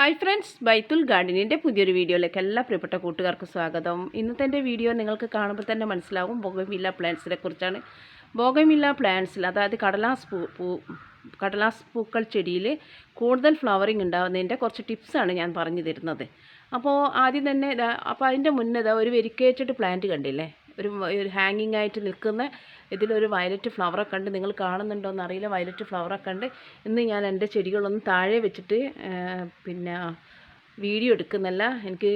Hi friends ബൈത്തുൽ ഗാർഡനിന്റെ പുതിയൊരു വീഡിയോയിലേക്ക് എല്ലാ പ്രിയപ്പെട്ട കൂട്ടുകാർക്കും സ്വാഗതം. ഇന്നത്തെ എന്റെ വീഡിയോ നിങ്ങൾക്ക് കാണുമ്പോൾ തന്നെ മനസ്സിലാവും ബോഗമില്ല പ്ലാന്റ്സിനെ കുറിച്ചാണ്. ബോഗമില്ല പ്ലാന്റ്സിൽ അതായത് കടലാസ് പൂ പൂ കടലാസ് പൂക്കൾ ചെടിയിൽ കൂടുതൽ ഫ്ലവറിങ് ഉണ്ടാകുന്നതിന്റെ കുറച്ച് ടിപ്സാണ് ഞാൻ പറഞ്ഞു തരുന്നത്. അപ്പോൾ ആദ്യം തന്നെ അപ്പോൾ അതിന്റെ മുന്നേ ഒരു വെരിക്കേറ്റഡ് പ്ലാന്റ് കണ്ടില്ലേ? ഒരു ഒരു ഹാങ്ങിങ് ആയിട്ട് നിൽക്കുന്ന ഇതിലൊരു വയലറ്റ് ഫ്ലവറൊക്കെ ഉണ്ട് നിങ്ങൾ കാണുന്നുണ്ടോ എന്ന് അറിയില്ല വയലറ്റ് ഫ്ലവറൊക്കെ ഉണ്ട് ഇന്ന് ഞാൻ എന്റെ ചെടികളൊന്നും താഴെ വെച്ചിട്ട് പിന്നെ വീഡിയോ എടുക്കുന്നില്ല. എനിക്ക്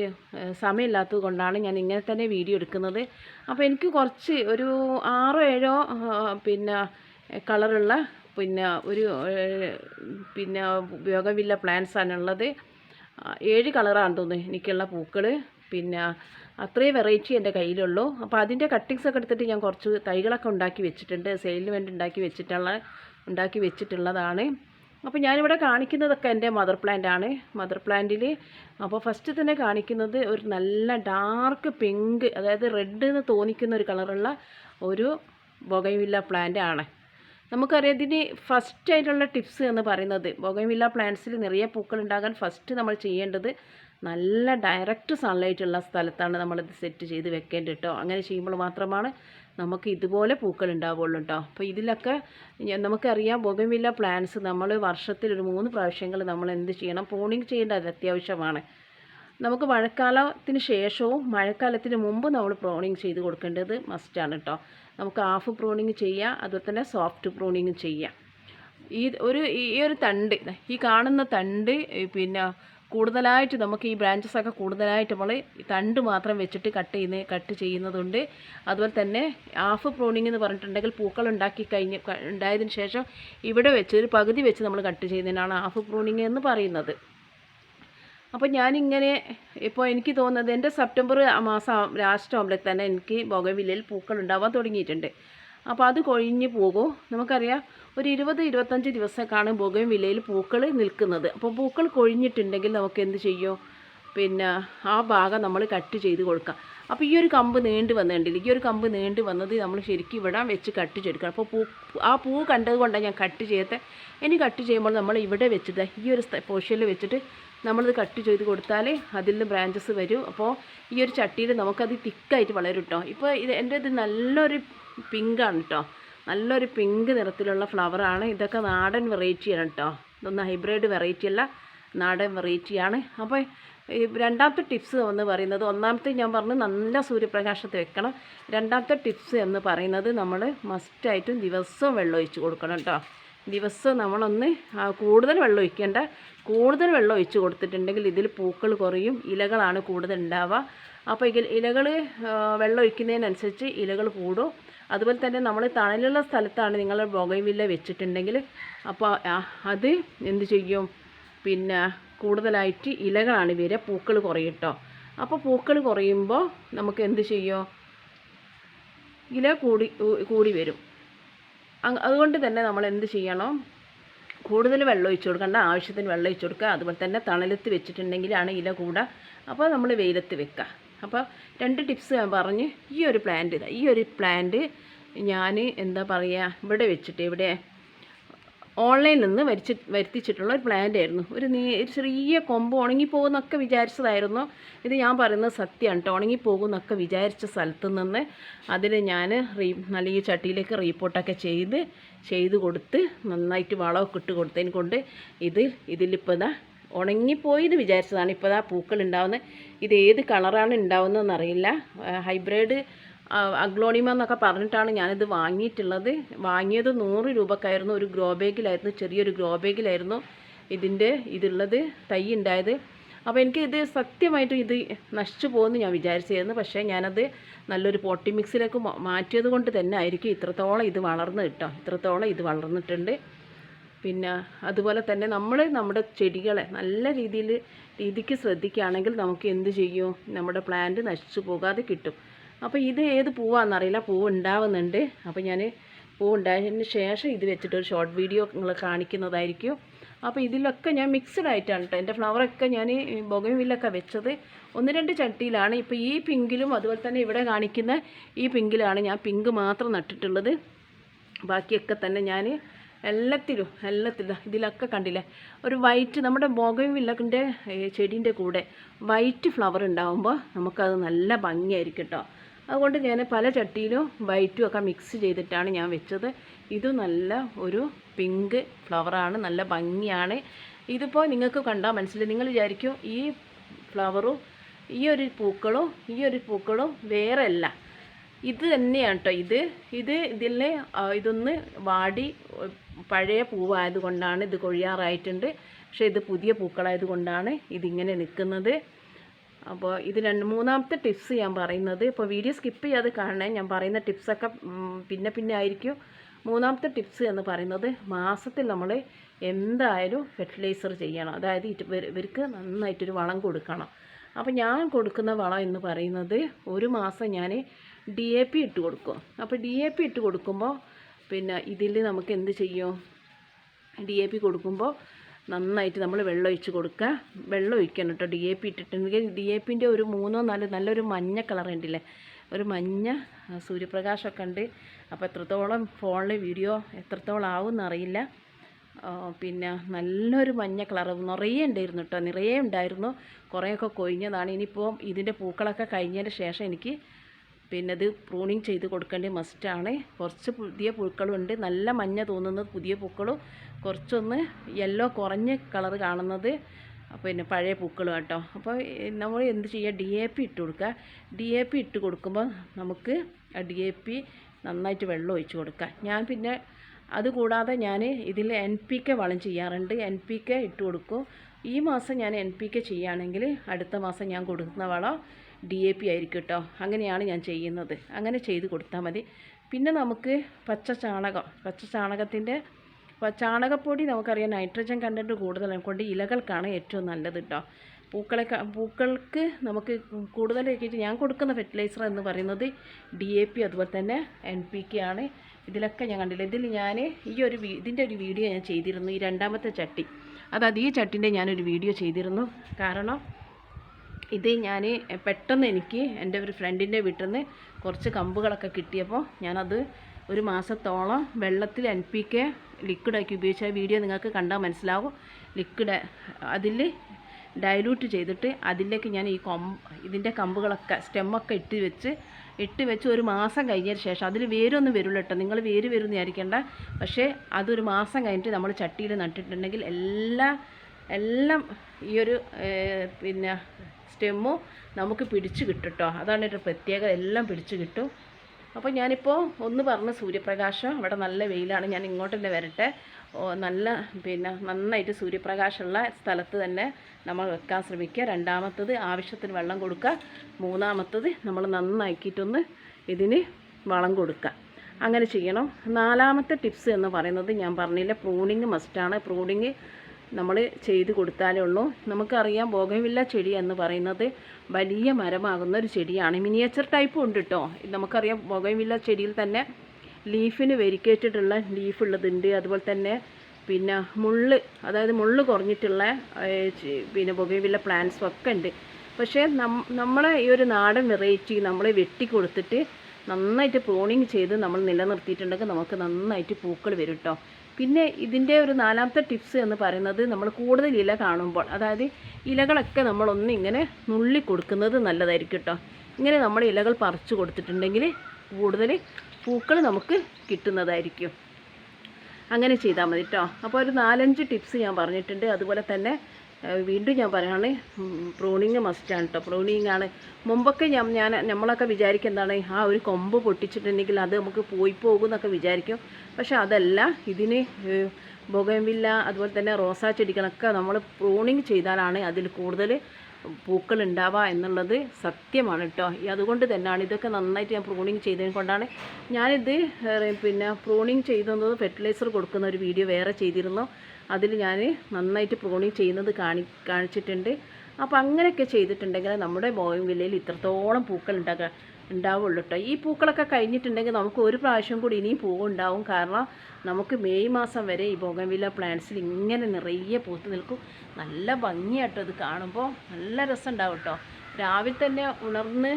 സമയമില്ലാത്തത് കൊണ്ടാണ് ഞാൻ ഇങ്ങനെ തന്നെ വീഡിയോ എടുക്കുന്നത്. അപ്പോൾ എനിക്ക് കുറച്ച് ഒരു ആറോ ഏഴോ പിന്നെ കളറുള്ള പിന്നെ ഒരു പിന്നെ ഉപയോഗമില്ല പ്ലാന്റ്സാണുള്ളത് ഏഴ് കളറാണ് തോന്നുന്നു എനിക്കുള്ള പൂക്കൾ പിന്നെ അത്രയും വെറൈറ്റി എന്റെ കയ്യിലുള്ളൂ. അപ്പോൾ അതിന്റെ കട്ടിങ്സ് ഒക്കെ എടുത്തിട്ട് ഞാൻ കുറച്ച് തൈകളൊക്കെ ഉണ്ടാക്കി വെച്ചിട്ടുണ്ട്. സെയിലിന് വേണ്ടി ഉണ്ടാക്കി വെച്ചിട്ടുള്ള ഉണ്ടാക്കി വെച്ചിട്ടുള്ളതാണ്. അപ്പോൾ ഞാനിവിടെ കാണിക്കുന്നതൊക്കെ എന്റെ മദർ പ്ലാന്റ് ആണ്. മദർ പ്ലാന്റിൽ അപ്പോൾ ഫസ്റ്റ് തന്നെ കാണിക്കുന്നത് ഒരു നല്ല ഡാർക്ക് പിങ്ക് അതായത് റെഡ് എന്ന് തോന്നിക്കുന്ന ഒരു കളറുള്ള ഒരു ബൊഗൈവില്ല പ്ലാന്റ് ആണ്. നമുക്കറിയാം ഇതിന് ഫസ്റ്റ് ആയിട്ടുള്ള ടിപ്സ് എന്ന് പറയുന്നത് ബൊഗൈവില്ല പ്ലാന്റ്സിൽ നിറയെ പൂക്കൾ ഉണ്ടാകാൻ ഫസ്റ്റ് നമ്മൾ ചെയ്യേണ്ടത് നല്ല ഡയറക്റ്റ് സൺലൈറ്റ് ഉള്ള സ്ഥലത്താണ് നമ്മളിത് സെറ്റ് ചെയ്ത് വെക്കേണ്ടത് കേട്ടോ അങ്ങനെ ചെയ്യുമ്പോൾ മാത്രമാണ് നമുക്ക് ഇതുപോലെ പൂക്കൾ ഉണ്ടാവുള്ളൂ കേട്ടോ അപ്പോൾ ഇതിലൊക്കെ നമുക്കറിയാം ബൊഗമില്ല പ്ലാന്റ്സ് നമ്മൾ വർഷത്തിൽ ഒരു മൂന്ന് പ്രാവശ്യങ്ങൾ നമ്മൾ എന്ത് ചെയ്യണം? പോണിങ് ചെയ്യേണ്ടത് അത്യാവശ്യമാണ്. നമുക്ക് മഴക്കാലത്തിന് ശേഷവും മഴക്കാലത്തിന് മുമ്പ് നമ്മൾ പ്രോണിങ് ചെയ്ത് കൊടുക്കേണ്ടത് മസ്റ്റാണ് കേട്ടോ നമുക്ക് ഹാഫ് പ്രോണിങ് ചെയ്യാം അതുപോലെ തന്നെ സോഫ്റ്റ് പ്രോണിങ് ചെയ്യാം. ഈ ഒരു ഈ ഒരു തണ്ട് ഈ കാണുന്ന തണ്ട് പിന്നെ കൂടുതലായിട്ട് നമുക്ക് ഈ ബ്രാഞ്ചസ് ഒക്കെ കൂടുതലായിട്ട് നമ്മൾ തണ്ട് മാത്രം വെച്ചിട്ട് കട്ട് ചെയ്യുന്ന കട്ട് ചെയ്യുന്നതുണ്ട്. അതുപോലെ തന്നെ ഹാഫ് പ്രൂണിങ് എന്ന് പറഞ്ഞിട്ടുണ്ടെങ്കിൽ പൂക്കൾ ഉണ്ടാക്കി കഴിഞ്ഞ് ഉണ്ടായതിന് ശേഷം ഇവിടെ വെച്ച് ഒരു പകുതി വെച്ച് നമ്മൾ കട്ട് ചെയ്യുന്നതിനാണ് ഹാഫ് പ്രൂണിങ് എന്ന് പറയുന്നത്. അപ്പോൾ ഞാനിങ്ങനെ ഇപ്പോൾ എനിക്ക് തോന്നുന്നത് എന്റെ സെപ്റ്റംബർ മാസം ലാസ്റ്റ് ആകുമ്പോഴേക്ക് തന്നെ എനിക്ക് ബൊഗവില്ലയിൽ പൂക്കൾ ഉണ്ടാവാൻ തുടങ്ങിയിട്ടുണ്ട്. അപ്പോൾ അത് കൊഴിഞ്ഞ് പോകും. നമുക്കറിയാം ഒരു ഇരുപത് ഇരുപത്തഞ്ച് ദിവസമൊക്കെയാണ് വിലയിൽ പൂക്കൾ നിൽക്കുന്നത്. അപ്പോൾ പൂക്കൾ കൊഴിഞ്ഞിട്ടുണ്ടെങ്കിൽ നമുക്ക് എന്ത് ചെയ്യും? പിന്നെ ആ ഭാഗം നമ്മൾ കട്ട് ചെയ്ത് കൊടുക്കാം. അപ്പോൾ ഈ ഒരു കമ്പ് നീണ്ട് വന്നിട്ടില്ല ഈ ഒരു കമ്പ് നീണ്ട് വന്നത് നമ്മൾ ശരിക്കും ഇവിടെ വെച്ച് കട്ട് ചെയ്തെടുക്കണം. അപ്പോൾ പൂ ആ പൂ കണ്ടത് കൊണ്ടാണ് ഞാൻ കട്ട് ചെയ്യത്തെ. ഇനി കട്ട് ചെയ്യുമ്പോൾ നമ്മൾ ഇവിടെ വെച്ചിട്ട് ഈ ഒരു പോഷനിൽ വെച്ചിട്ട് നമ്മളിത് കട്ട് ചെയ്ത് കൊടുത്താൽ അതിൽ നിന്ന് ബ്രാഞ്ചസ് വരും. അപ്പോൾ ഈ ഒരു ചട്ടിയിൽ നമുക്കത് തിക്കായിട്ട് വളരും കേട്ടോ ഇപ്പോൾ ഇത് എന്റെ ഇത് നല്ലൊരു പിങ്കാണ് കേട്ടോ നല്ലൊരു പിങ്ക് നിറത്തിലുള്ള ഫ്ലവറാണ്. ഇതൊക്കെ നാടൻ വെറൈറ്റിയാണ് കേട്ടോ ഇതൊന്ന് ഹൈബ്രിഡ് വെറൈറ്റി അല്ല നാടൻ വെറൈറ്റിയാണ് അപ്പോൾ രണ്ടാമത്തെ ടിപ്സ് എന്ന് പറയുന്നത് ഒന്നാമത്തെ ഞാൻ പറഞ്ഞു നല്ല സൂര്യപ്രകാശത്ത് വെക്കണം. രണ്ടാമത്തെ ടിപ്സ് എന്ന് പറയുന്നത് നമ്മൾ മസ്റ്റായിട്ടും ദിവസവും വെള്ളം ഒഴിച്ച് കൊടുക്കണം കേട്ടോ ദിവസവും നമ്മളൊന്ന് കൂടുതൽ വെള്ളം ഒഴിക്കേണ്ട കൂടുതൽ വെള്ളം ഒഴിച്ച് കൊടുത്തിട്ടുണ്ടെങ്കിൽ ഇതിൽ പൂക്കൾ കുറയും ഇലകളാണ് കൂടുതൽ ഉണ്ടാവുക. അപ്പോൾ ഇലകൾ വെള്ളം ഒഴിക്കുന്നതിനനുസരിച്ച് ഇലകൾ കൂടും. അതുപോലെ തന്നെ നമ്മൾ തണലുള്ള സ്ഥലത്താണ് നിങ്ങൾ ബൊഗൈവില്ല വെച്ചിട്ടുണ്ടെങ്കിൽ അപ്പോൾ അത് എന്ത് ചെയ്യും? പിന്നെ കൂടുതലായിട്ട് ഇലകളാണ് വരിക പൂക്കൾ കുറയും അപ്പോൾ പൂക്കൾ കുറയുമ്പോൾ നമുക്ക് എന്ത് ചെയ്യും? ഇല കൂടി കൂടി വരും. അതുകൊണ്ട് തന്നെ നമ്മൾ എന്ത് ചെയ്യണം? കൂടുതൽ വെള്ളം ഒഴിച്ചു കൊടുക്കേണ്ട ആവശ്യത്തിന് വെള്ളം ഒഴിച്ചു കൊടുക്കുക. അതുപോലെ തന്നെ തണലത്ത് വെച്ചിട്ടുണ്ടെങ്കിലാണ് ഇല കൂടുക അപ്പോൾ നമ്മൾ വെയിലത്ത് വെക്കുക. അപ്പോൾ രണ്ട് ടിപ്സ് ഞാൻ പറഞ്ഞ് ഈ ഒരു പ്ലാന്റ് ഇതാ. ഈ ഒരു പ്ലാന്റ് ഞാൻ എന്താ പറയുക ഇവിടെ വെച്ചിട്ട് ഇവിടെ ഓൺലൈനിൽ നിന്ന് വരച്ച് വരുത്തിച്ചിട്ടുള്ള ഒരു പ്ലാന്റ് ആയിരുന്നു. ഒരു നീ ഒരു ചെറിയ കൊമ്പ് ഉണങ്ങിപ്പോകുന്നൊക്കെ വിചാരിച്ചതായിരുന്നു. ഇത് ഞാൻ പറയുന്നത് സത്യമാണ് കേട്ടോ ഉണങ്ങിപ്പോകുന്നൊക്കെ വിചാരിച്ച സ്ഥലത്ത് നിന്ന് അതിൽ ഞാൻ റീ നല്ല ഈ ചട്ടിയിലേക്ക് റീപ്പോട്ടൊക്കെ ചെയ്ത് ചെയ്ത് കൊടുത്ത് നന്നായിട്ട് വളമൊക്കെ ഇട്ട് കൊടുത്തതിന് കൊണ്ട് ഇത് ഇതിലിപ്പോൾ ഇതാ ഉണങ്ങിപ്പോയി എന്ന് വിചാരിച്ചതാണ്. ഇപ്പോൾ ആ പൂക്കൾ ഉണ്ടാവുന്നത് ഇത് ഏത് കളറാണ് ഉണ്ടാവുന്നതെന്ന് അറിയില്ല ഹൈബ്രിഡ് അഗ്ലോണിമ എന്നൊക്കെ പറഞ്ഞിട്ടാണ് ഞാനിത് വാങ്ങിയിട്ടുള്ളത്. വാങ്ങിയത് നൂറ് രൂപക്കായിരുന്നു. ഒരു ഗ്രോ ബാഗിലായിരുന്നു ചെറിയൊരു ഗ്രോ ബാഗിലായിരുന്നു ഇതിന്റെ ഇതുള്ളത് തൈ ഉണ്ടായത്. അപ്പോൾ എനിക്ക് ഇത് സത്യമായിട്ടും ഇത് നശിച്ചു പോകുമെന്ന് ഞാൻ വിചാരിച്ചായിരുന്നു പക്ഷേ ഞാനത് നല്ലൊരു പോട്ടി മിക്സിലേക്ക് മാറ്റിയത് കൊണ്ട് തന്നെ ആയിരിക്കും ഇത്രത്തോളം ഇത് വളർന്ന് കിട്ടോ ഇത്രത്തോളം ഇത് വളർന്നിട്ടുണ്ട്. പിന്നെ അതുപോലെ തന്നെ നമ്മൾ നമ്മുടെ ചെടികളെ നല്ല രീതിയിൽ രീതിക്ക് ശ്രദ്ധിക്കുകയാണെങ്കിൽ നമുക്ക് എന്ത് ചെയ്യും? നമ്മുടെ പ്ലാന്റ് നശിച്ചു പോകാതെ കിട്ടും. അപ്പോൾ ഇത് ഏത് പൂവാണെന്നറിയില്ല പൂവ് ഉണ്ടാവുന്നുണ്ട്. അപ്പോൾ ഞാൻ പൂവ് ഉണ്ടായതിന് ശേഷം ഇത് വെച്ചിട്ട് ഒരു ഷോർട്ട് വീഡിയോ നിങ്ങൾ കാണിക്കുന്നതായിരിക്കും. അപ്പോൾ ഇതിലൊക്കെ ഞാൻ മിക്സ്ഡ് ആയിട്ടാണ് കേട്ടോ എന്റെ ഫ്ലവറൊക്കെ ഞാൻ ബൊഗമില്ലൊക്കെ വെച്ചത് ഒന്ന് രണ്ട് ചട്ടിയിലാണ്. ഇപ്പോൾ ഈ പിങ്കിലും അതുപോലെ തന്നെ ഇവിടെ കാണിക്കുന്ന ഈ പിങ്കിലാണ് ഞാൻ പിങ്ക് മാത്രം നട്ടിട്ടുള്ളത്. ബാക്കിയൊക്കെ തന്നെ ഞാൻ എല്ലാത്തിലും എല്ലാത്തിലും. ഇതിലൊക്കെ കണ്ടില്ലേ? ഒരു വൈറ്റ് നമ്മുടെ ബോഗയും വില്ലക്കിന്റെ ചെടീന്റെ കൂടെ വൈറ്റ് ഫ്ലവർ ഉണ്ടാകുമ്പോൾ നമുക്കത് നല്ല ഭംഗിയായിരിക്കും കേട്ടോ അതുകൊണ്ട് ഞാൻ പല ചട്ടിയിലും വൈറ്റും ഒക്കെ മിക്സ് ചെയ്തിട്ടാണ് ഞാൻ വെച്ചത്. ഇത് നല്ല ഒരു പിങ്ക് ഫ്ലവറാണ് നല്ല ഭംഗിയാണ്. ഇതിപ്പോൾ നിങ്ങൾക്ക് കണ്ടാൽ മനസ്സിലായി നിങ്ങൾ വിചാരിക്കും ഈ ഫ്ലവറും ഈ ഒരു പൂക്കളും ഈ ഒരു പൂക്കളും വേറെ അല്ല ഇത് തന്നെയാണ് കേട്ടോ ഇത്. ഇത് ഇതിൽ ഇതൊന്ന് വാടി പഴയ പൂവായത് കൊണ്ടാണ് ഇത് കൊഴിയാറായിട്ടുണ്ട്. പക്ഷേ ഇത് പുതിയ പൂക്കളായത് കൊണ്ടാണ് ഇതിങ്ങനെ നിൽക്കുന്നത്. അപ്പോൾ ഇത് രണ്ട് മൂന്നാമത്തെ ടിപ്സ് ഞാൻ പറയുന്നത്. ഇപ്പോൾ വീഡിയോ സ്കിപ്പ് ചെയ്യാതെ കാണണേ. ഞാൻ പറയുന്ന ടിപ്സൊക്കെ പിന്നെ പിന്നെ ആയിരിക്കും. മൂന്നാമത്തെ ടിപ്സ് എന്ന് പറയുന്നത് മാസത്തിൽ നമ്മൾ എന്തായാലും ഫെർട്ടിലൈസർ ചെയ്യണം. അതായത് ഇവർക്ക് നന്നായിട്ടൊരു വളം കൊടുക്കണം. അപ്പോൾ ഞാൻ കൊടുക്കുന്ന വളം എന്ന് പറയുന്നത് ഒരു മാസം ഞാൻ ഡി എ പി ഇട്ട് കൊടുക്കും. അപ്പോൾ ഡി എ പി ഇട്ട് കൊടുക്കുമ്പോൾ പിന്നെ ഇതിൽ നമുക്ക് എന്ത് ചെയ്യും? ഡി എ പി കൊടുക്കുമ്പോൾ നന്നായിട്ട് നമ്മൾ വെള്ളം ഒഴിച്ച് കൊടുക്കുക. വെള്ളം ഒഴിക്കണം കേട്ടോ ഡി എ പി ഇട്ടിട്ടുണ്ടെങ്കിൽ ഡി എ പിന്റെ ഒരു മൂന്നോ നാലോ നല്ലൊരു മഞ്ഞ കളർ ഉണ്ടല്ലേ ഒരു മഞ്ഞ സൂര്യപ്രകാശമൊക്കെ ഉണ്ട് അപ്പോൾ എത്രത്തോളം ഫോണിൽ വീഡിയോ എത്രത്തോളം ആവും എന്നറിയില്ല പിന്നെ നല്ലൊരു മഞ്ഞ കളർ നിറയെ ഉണ്ടായിരുന്നു കേട്ടോ. നിറയെ ഉണ്ടായിരുന്നു. കുറേയൊക്കെ കൊഴിഞ്ഞതാണ്. ഇനിയിപ്പോൾ ഇതിന്റെ പൂക്കളൊക്കെ കഴിഞ്ഞതിന് ശേഷം എനിക്ക് പിന്നെ ഇത് പ്രൂണിങ് ചെയ്ത് കൊടുക്കേണ്ട മസ്റ്റാണ് കുറച്ച് പുതിയ പൂക്കളുണ്ട്. നല്ല മഞ്ഞ തോന്നുന്നത് പുതിയ പൂക്കളും കുറച്ചൊന്ന് യെല്ലോ കുറഞ്ഞ കളർ കാണുന്നത്. പിന്നെ പഴയ പൂക്കൾ കേട്ടോ. അപ്പോൾ നമ്മൾ എന്ത് ചെയ്യുക ഡി എ പി ഇട്ട് കൊടുക്കുക. ഡി എ പി ഇട്ട് കൊടുക്കുമ്പോൾ നമുക്ക് ആ ഡി എ പി നന്നായിട്ട് വെള്ളം ഒഴിച്ച് കൊടുക്കുക. ഞാൻ പിന്നെ അതുകൂടാതെ ഞാൻ ഇതിൽ എൻ പി കെ വളം ചെയ്യാറുണ്ട്. എൻ പി കെ ഇട്ട് കൊടുക്കും. ഈ മാസം ഞാൻ എൻ പി കെ ചെയ്യുകയാണെങ്കിൽ അടുത്ത മാസം ഞാൻ കൊടുക്കുന്ന വളം ഡി എ പി ആയിരിക്കും കേട്ടോ അങ്ങനെയാണ് ഞാൻ ചെയ്യുന്നത്. അങ്ങനെ ചെയ്ത് കൊടുത്താൽ മതി. പിന്നെ നമുക്ക് പച്ച ചാണകം. പച്ച ചാണകത്തിന്റെ ചാണകപ്പൊടി നമുക്കറിയാം നൈട്രജൻ കണ്ടന്റ് കൂടുതലാണ്. കൊണ്ട് ഇലകൾക്കാണ് ഏറ്റവും നല്ലത് കേട്ടോ പൂക്കളെ പൂക്കൾക്ക് നമുക്ക് കൂടുതലാക്കിയിട്ട് ഞാൻ കൊടുക്കുന്ന ഫെർട്ടിലൈസർ എന്ന് പറയുന്നത് ഡി എ പി അതുപോലെ തന്നെ എൻ പി കെ ആണ്. ഇതിലൊക്കെ ഞാൻ കണ്ടില്ല? ഇതിൽ ഞാൻ ഈ ഒരു ഇതിന്റെ ഒരു വീഡിയോ ഞാൻ ചെയ്തിരുന്നു. ഈ രണ്ടാമത്തെ ചട്ടി. അതായത് ഈ ചട്ടിന്റെ ഞാനൊരു വീഡിയോ ചെയ്തിരുന്നു. കാരണം ഇത് ഞാൻ പെട്ടെന്ന് എനിക്ക് എന്റെ ഒരു ഫ്രണ്ടിന്റെ വീട്ടിൽ നിന്ന് കുറച്ച് കമ്പുകളൊക്കെ കിട്ടിയപ്പോൾ ഞാനത് ഒരു മാസത്തോളം വെള്ളത്തിൽ എൻ പി കെ ലിക്വിഡാക്കി ഉപയോഗിച്ച വീഡിയോ നിങ്ങൾക്ക് കണ്ടാൽ മനസ്സിലാവും. ലിക്വിഡ് അതിൽ ഡൈലൂട്ട് ചെയ്തിട്ട് അതിലേക്ക് ഞാൻ ഈ കൊമ്പ് ഇതിന്റെ കമ്പുകളൊക്കെ സ്റ്റെമ്മൊക്കെ ഇട്ട് വെച്ച് ഇട്ട് വെച്ച് ഒരു മാസം കഴിഞ്ഞതിന് ശേഷം അതിൽ വേരൊന്നും വരില്ല കേട്ടോ. നിങ്ങൾ വേര് വരുമെന്ന് വിചാരിക്കേണ്ട. പക്ഷേ അതൊരു മാസം കഴിഞ്ഞിട്ട് നമ്മൾ ചട്ടിയിൽ നട്ടിട്ടുണ്ടെങ്കിൽ എല്ലാ എല്ലാം ഈ ഒരു പിന്നെ സ്റ്റെമ്മും നമുക്ക് പിടിച്ച് കിട്ടും കേട്ടോ അതാണ് ഒരു പ്രത്യേകത. എല്ലാം പിടിച്ച് കിട്ടും. അപ്പോൾ ഞാനിപ്പോൾ ഒന്ന് പറഞ്ഞ സൂര്യപ്രകാശം അവിടെ നല്ല വെയിലാണ്. ഞാൻ ഇങ്ങോട്ട് തന്നെ വരട്ടെ നല്ല പിന്നെ നന്നായിട്ട് സൂര്യപ്രകാശമുള്ള സ്ഥലത്ത് തന്നെ നമ്മൾ വെക്കാൻ ശ്രമിക്കുക. രണ്ടാമത്തത് ആവശ്യത്തിന് വെള്ളം കൊടുക്കുക. മൂന്നാമത്തത് നമ്മൾ നന്നാക്കിയിട്ടൊന്ന് ഇതിന് വളം കൊടുക്കുക. അങ്ങനെ ചെയ്യണം. നാലാമത്തെ ടിപ്സ് എന്ന് പറയുന്നത് ഞാൻ പറഞ്ഞില്ല പ്രൂണിങ് മസ്റ്റാണ്. പ്രൂണിങ് നമ്മൾ ചെയ്ത് കൊടുത്താലേ ഉള്ളൂ. നമുക്കറിയാം ബോഗവില്ല ചെടി എന്ന് പറയുന്നത് വലിയ മരമാകുന്ന ഒരു ചെടിയാണ്. മിനിയേച്ചർ ടൈപ്പും ഉണ്ട് കേട്ടോ നമുക്കറിയാം ബോഗവില്ല ചെടിയിൽ തന്നെ ലീഫിന് വെരിക്കേറ്റിട്ടുള്ള ലീഫ് ഉള്ളതുണ്ട്. അതുപോലെ തന്നെ പിന്നെ മുള്ള് അതായത് മുള്ള് കുറഞ്ഞിട്ടുള്ള പിന്നെ ബൊഗൈവില്ല പ്ലാന്റ്സും ഒക്കെ ഉണ്ട്. പക്ഷേ നമ്മളെ ഈ ഒരു നാടൻ വെറൈറ്റി നമ്മൾ വെട്ടി കൊടുത്തിട്ട് നന്നായിട്ട് പ്രോണിങ് ചെയ്ത് നമ്മൾ നിലനിർത്തിയിട്ടുണ്ടെങ്കിൽ നമുക്ക് നന്നായിട്ട് പൂക്കൾ വരും കേട്ടോ പിന്നെ ഇതിന്റെ ഒരു നാലാമത്തെ ടിപ്സ് എന്ന് പറയുന്നത് നമ്മൾ കൂടുതൽ ഇല കാണുമ്പോൾ അതായത് ഇലകളൊക്കെ നമ്മളൊന്ന് ഇങ്ങനെ നുള്ളി കൊടുക്കുന്നത് നല്ലതായിരിക്കും കേട്ടോ ഇങ്ങനെ നമ്മൾ ഇലകൾ പറിച്ചു കൊടുത്തിട്ടുണ്ടെങ്കിൽ കൂടുതൽ പൂക്കൾ നമുക്ക് കിട്ടുന്നതായിരിക്കും. അങ്ങനെ ചെയ്താൽ മതി കേട്ടോ അപ്പോൾ ഒരു നാലഞ്ച് ടിപ്സ് ഞാൻ പറഞ്ഞിട്ടുണ്ട്. അതുപോലെ തന്നെ വീണ്ടും ഞാൻ പറയുകയാണ് പ്രൂണിങ് മസ്റ്റാണ് കേട്ടോ പ്രൂണിങ് ആണ്. മുമ്പൊക്കെ ഞാൻ ഞാൻ നമ്മളൊക്കെ വിചാരിക്കും എന്താണ് ആ ഒരു കൊമ്പ് പൊട്ടിച്ചിട്ടുണ്ടെങ്കിൽ അത് നമുക്ക് പോയി പോകും എന്നൊക്കെ വിചാരിക്കും. പക്ഷെ അതല്ല ഇതിന് ബൊഗൻവില്ല അതുപോലെ തന്നെ റോസാ ചെടികളൊക്കെ നമ്മൾ പ്രൂണിങ് ചെയ്താലാണ് അതിൽ കൂടുതൽ പൂക്കൾ ഉണ്ടാവുക എന്നുള്ളത് സത്യമാണ് കേട്ടോ അതുകൊണ്ട് തന്നെയാണ് ഇതൊക്കെ നന്നായിട്ട് ഞാൻ പ്രൂണിങ് ചെയ്തത് കൊണ്ടാണ് ഞാനിത് പിന്നെ പ്രൂണിങ് ചെയ്തത് ഫെർട്ടിലൈസർ കൊടുക്കുന്ന ഒരു വീഡിയോ വേറെ ചെയ്തിരുന്നു. അതിൽ ഞാൻ നന്നായിട്ട് പ്രൂണിങ് ചെയ്യുന്നത് കാണി കാണിച്ചിട്ടുണ്ട്. അപ്പോൾ അങ്ങനെയൊക്കെ ചെയ്തിട്ടുണ്ടെങ്കിൽ നമ്മുടെ ബോയും വില്ലയിൽ ഇത്രത്തോളം പൂക്കൾ ഉണ്ടാക്കുക ഉണ്ടാവുള്ളൂ കേട്ടോ ഈ പൂക്കളൊക്കെ കഴിഞ്ഞിട്ടുണ്ടെങ്കിൽ നമുക്ക് ഒരു പ്രാവശ്യം കൂടി ഇനിയും പൂവുണ്ടാവും. കാരണം നമുക്ക് മെയ് മാസം വരെ ഈ ബോഗൻവില്ല പ്ലാന്റ്സിൽ ഇങ്ങനെ നിറയെ പൂത്ത് നിൽക്കും. നല്ല ഭംഗിയാട്ടോ ഇത് കാണുമ്പോൾ. നല്ല രസം ഉണ്ടാവും കേട്ടോ. രാവിലെ തന്നെ ഉണർന്ന്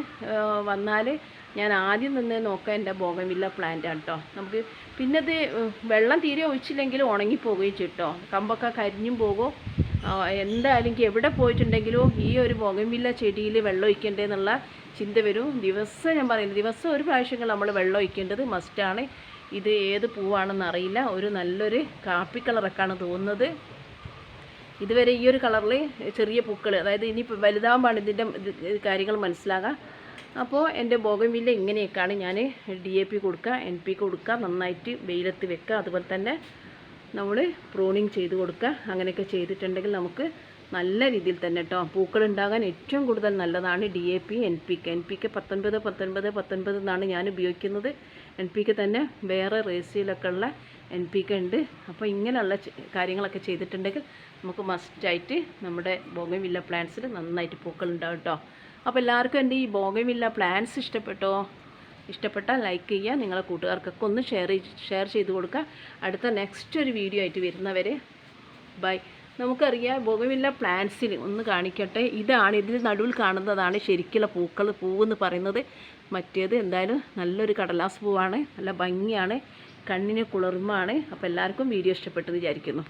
വന്നാൽ ഞാൻ ആദ്യം നിന്ന് നോക്കാൻ എന്റെ ബോഗൻവില്ല പ്ലാന്റ് ആണ് കേട്ടോ. നമുക്ക് പിന്നെ ഇത് വെള്ളം തീരെ ഒഴിച്ചില്ലെങ്കിൽ ഉണങ്ങിപ്പോകുകയും ചെയ്യും കേട്ടോ. കമ്പൊക്കെ കരിഞ്ഞും പോകും. എന്തായാലും എനിക്ക് എവിടെ പോയിട്ടുണ്ടെങ്കിലും ഈ ഒരു ബോഗൻവില്ല ചെടിയിൽ വെള്ളം ഒഴിക്കണ്ടേ എന്നുള്ള ചിന്ത വരും. ദിവസം ഞാൻ പറയുന്നത് ദിവസം ഒരു പ്രാവശ്യങ്ങൾ നമ്മൾ വെള്ളം ഒഴിക്കേണ്ടത് മസ്റ്റാണ് ഇത് ഏത് പൂവാണെന്ന് അറിയില്ല. ഒരു നല്ലൊരു കാപ്പി കളറൊക്കെയാണ് തോന്നുന്നത്. ഇതുവരെ ഈ ഒരു കളറിൽ ചെറിയ പൂക്കൾ അതായത് ഇനി വലുതാവുമ്പോൾ ഇതിന്റെ കാര്യങ്ങൾ മനസ്സിലാകുക അപ്പോൾ എന്റെ ബോഗൻവില്ല ഇങ്ങനെയൊക്കെയാണ് ഞാൻ ഡി എ പി കൊടുക്കുക എൻ പി കൊടുക്കുക നന്നായിട്ട് വെയിലത്ത് വെക്കുക അതുപോലെ തന്നെ നമ്മൾ പ്രൂണിങ് ചെയ്ത് കൊടുക്കുക. അങ്ങനെയൊക്കെ ചെയ്തിട്ടുണ്ടെങ്കിൽ നമുക്ക് നല്ല രീതിയിൽ തന്നെ കേട്ടോ പൂക്കൾ ഉണ്ടാകാൻ ഏറ്റവും കൂടുതൽ നല്ലതാണ് D A P N P K N P K പത്തൊൻപത് പത്തൊൻപത് പത്തൊൻപത് എന്നാണ് ഞാൻ ഉപയോഗിക്കുന്നത്. എൻ പി കെ തന്നെ വേറെ റേസിയിലൊക്കെ ഉള്ള എൻ പി കെ ഉണ്ട്. അപ്പോൾ ഇങ്ങനെയുള്ള കാര്യങ്ങളൊക്കെ ചെയ്തിട്ടുണ്ടെങ്കിൽ നമുക്ക് മസ്റ്റായിട്ട് നമ്മുടെ ബോഗൻവില്ല പ്ലാന്റ്സിൽ നന്നായിട്ട് പൂക്കൾ ഉണ്ടാവും കേട്ടോ അപ്പോൾ എല്ലാവർക്കും എന്റെ ഈ ബോഗൻവില്ല പ്ലാന്റ്സ് ഇഷ്ടപ്പെട്ടോ? ഇഷ്ടപ്പെട്ടാൽ ലൈക്ക് ചെയ്യുക നിങ്ങളെ കൂട്ടുകാർക്കൊക്കെ ഒന്ന് ഷെയർ ഷെയർ ചെയ്ത് കൊടുക്കുക. അടുത്ത നെക്സ്റ്റ് ഒരു വീഡിയോ ആയിട്ട് വരുന്നവരെ ബൈ നമുക്കറിയാം ബോഗമില്ല പ്ലാന്റ്സിൽ ഒന്ന് കാണിക്കട്ടെ. ഇതാണ് ഇതിൽ നടുവിൽ കാണുന്നതാണ് ശരിക്കുള്ള പൂക്കൾ പൂവെന്ന് പറയുന്നത്. മറ്റേത് എന്തായാലും നല്ലൊരു കടലാസ് പൂവാണ് നല്ല ഭംഗിയാണ് കണ്ണിന് കുളിർമാണ് അപ്പോൾ എല്ലാവർക്കും വീഡിയോ ഇഷ്ടപ്പെട്ടു വിചാരിക്കുന്നു.